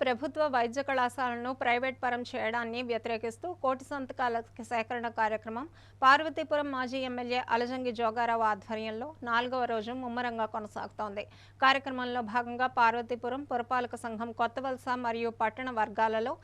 ప్రభుత్వ వైద్య కళాశాలను ప్రైవేట్ పరం చేయడాన్ని వ్యతిరేకిస్తూ కోటి సంతకాల సేకరణ కార్యక్రమం పార్వతీపురం మాజీ ఎమ్మెల్యే అలజంగి జోగారావు ఆధ్వర్యంలో నాలుగవ రోజు ముమ్మరంగా కొనసాగుతోంది. కార్యక్రమంలో భాగంగా పార్వతీపురం పురపాలక సంఘం కొత్తవలస మరియు పట్టణ వర్గాలలో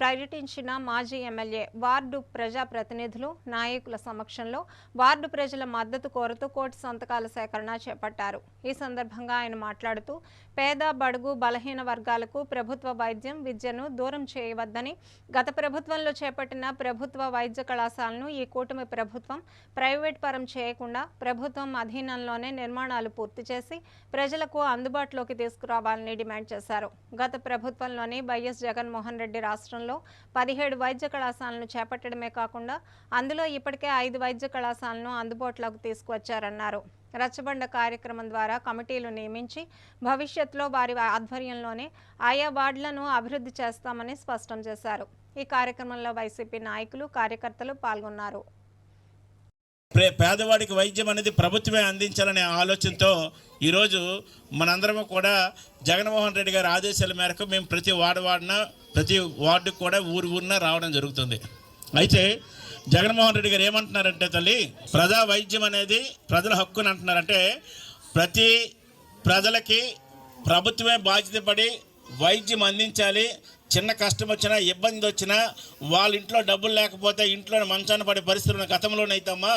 పర్యటించిన మాజీ ఎమ్మెల్యే వార్డు ప్రజాప్రతినిధులు నాయకుల సమక్షంలో వార్డు ప్రజల మద్దతు కోరుతూ కోటి సంతకాల సేకరణ చేపట్టారు. ఈ సందర్భంగా ఆయన మాట్లాడుతూ పేద బడుగు బలహీన వర్గాలకు ప్రభుత్వ వైద్యం విద్యను దూరం చేయవద్దని గత ప్రభుత్వంలో చేపట్టిన ప్రభుత్వ వైద్య కళాశాలను ఈ కూటమి ప్రభుత్వం ప్రైవేట్ పరం చేయకుండా ప్రభుత్వం అధీనంలోనే నిర్మాణాలు పూర్తి చేసి ప్రజలకు అందుబాటులోకి తీసుకురావాలని డిమాండ్ చేశారు. గత ప్రభుత్వంలోని వైఎస్ జగన్మోహన్ రెడ్డి రాష్ట్రంలో పదిహేడు వైద్య కళాశాలను చేపట్టడమే కాకుండా అందులో ఇప్పటికే ఐదు వైద్య కళాశాలను అందుబాటులోకి తీసుకువచ్చారన్నారు. రచ్చబండ కార్యక్రమం ద్వారా కమిటీలు నియమించి భవిష్యత్తులో వారి ఆధ్వర్యంలోనే ఆయా వార్డులను అభివృద్ధి చేస్తామని స్పష్టం చేశారు. ఈ కార్యక్రమంలో వైసీపీ నాయకులు కార్యకర్తలు పాల్గొన్నారు. పేదవాడికి వైద్యం అనేది ప్రభుత్వమే అందించాలనే ఆలోచనతో ఈరోజు మనందరము కూడా జగన్మోహన్ రెడ్డి గారి ఆదేశాల మేరకు మేము ప్రతి వార్డు ప్రతి వార్డుకు కూడా ఊరు ఊరిన రావడం జరుగుతుంది. అయితే జగన్మోహన్ రెడ్డి గారు ఏమంటున్నారంటే తల్లి ప్రజా వైద్యం అనేది ప్రజల హక్కుని అంటున్నారంటే ప్రతి ప్రజలకి ప్రభుత్వమే బాధ్యత పడి వైద్యం అందించాలి. చిన్న కష్టం వచ్చినా ఇబ్బంది వచ్చినా వాళ్ళ ఇంట్లో డబ్బులు లేకపోతే ఇంట్లో మంచాన పడే పరిస్థితులు ఉన్న గతంలోనైతమ్మా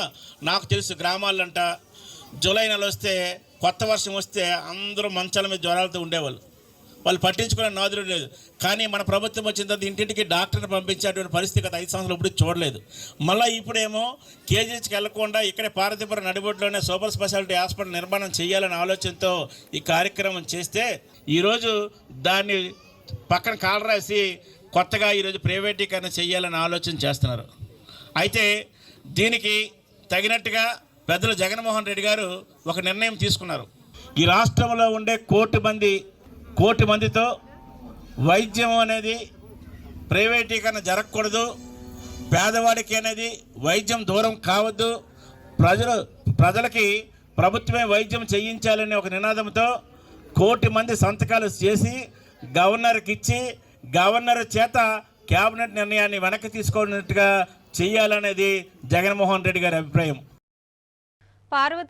నాకు తెలుసు గ్రామాలంట. జూలై నెల వస్తే కొత్త వర్షం వస్తే అందరూ మంచాల మీద జ్వరాలతో ఉండేవాళ్ళు. వాళ్ళు పట్టించుకునే నాదులు లేదు. కానీ మన ప్రభుత్వం వచ్చిన తర్వాత ఇంటింటికి డాక్టర్ని పంపించేటువంటి పరిస్థితి గత ఐదు సంవత్సరాలు ఇప్పుడు చూడలేదు. మళ్ళీ ఇప్పుడేమో కేజీహెచ్కి వెళ్ళకుండా ఇక్కడే పార్వతీపురం నడిబొడ్లోనే సూపర్ స్పెషాలిటీ హాస్పిటల్ నిర్మాణం చేయాలనే ఆలోచనతో ఈ కార్యక్రమం చేస్తే ఈరోజు దాన్ని పక్కన కాలు రాసి కొత్తగా ఈరోజు ప్రైవేటీకరణ చేయాలని ఆలోచన చేస్తున్నారు. అయితే దీనికి తగినట్టుగా పెద్దలు జగన్మోహన్ రెడ్డి గారు ఒక నిర్ణయం తీసుకున్నారు. ఈ రాష్ట్రంలో ఉండే కోటి మంది కోటి మందితో వైద్యం అనేది ప్రైవేటీకరణ జరగకూడదు. పేదవాడికి అనేది వైద్యం దూరం కావద్దు. ప్రజలు ప్రజలకి ప్రభుత్వమే వైద్యం చేయించాలనే ఒక నినాదంతో కోటి మంది సంతకాలు చేసి గవర్నర్కి ఇచ్చి గవర్నర్ చేత కేబినెట్ నిర్ణయాన్ని వెనక్కి తీసుకున్నట్టుగా చేయాలనేది జగన్మోహన్ రెడ్డి గారి అభిప్రాయం. పార్వతి